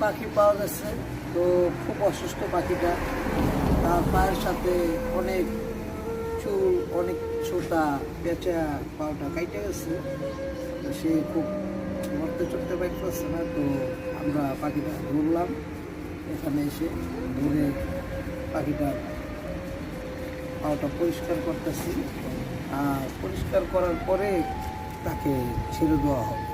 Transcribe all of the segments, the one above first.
পাখি পাওয়া গেছে, তো খুব অসুস্থ পাখিটা। তার পায়ের সাথে অনেক চুল, অনেক ছোটা, পেঁচা, পাওটা কাইটে গেছে। তো সে খুব মরতে চড়তে পারতেছে না, তো আমরা পাখিটা ধরলাম। এখানে এসে ধরে পাখিটার পাওটা পরিষ্কার করতেছি। আর পরিষ্কার করার পরে তাকে ছেড়ে দেওয়া হবে।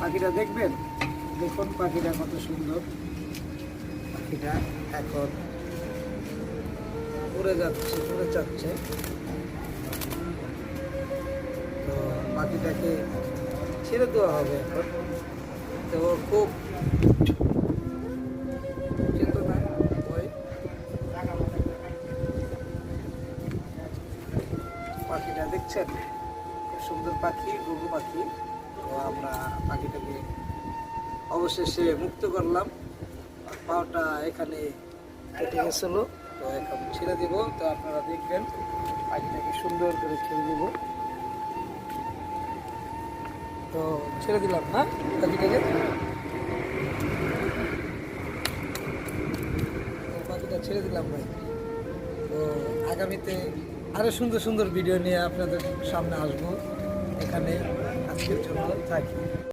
পাখিটা দেখবেন? দেখুন পাখিটা কত সুন্দর। পাখিটা এখন উড়ে যাচ্ছে উড়ে যাচ্ছে। তো পাখিটাকে ছেড়ে দেওয়া হবে এখন। তো খুব পাখিটা দেখছেন? সুন্দর পাখি, ঘুঘু পাখি। তো আমরা পাখিটাকে অবশেষে মুক্ত করলাম। পাওটা এখানে কেটে গেছিল। তো এখন ছেড়ে দিব। তো আপনারা দেখবেন, পাখিটাকে সুন্দর করে ছেড়ে দিব। তো ছেড়ে দিলাম না পাখিটাকে? পাখিটা ছেড়ে দিলাম ভাই। তো আগামীতে আরও সুন্দর সুন্দর ভিডিও নিয়ে আপনাদের সামনে আসব। এখানে আজকের জন্য থাকি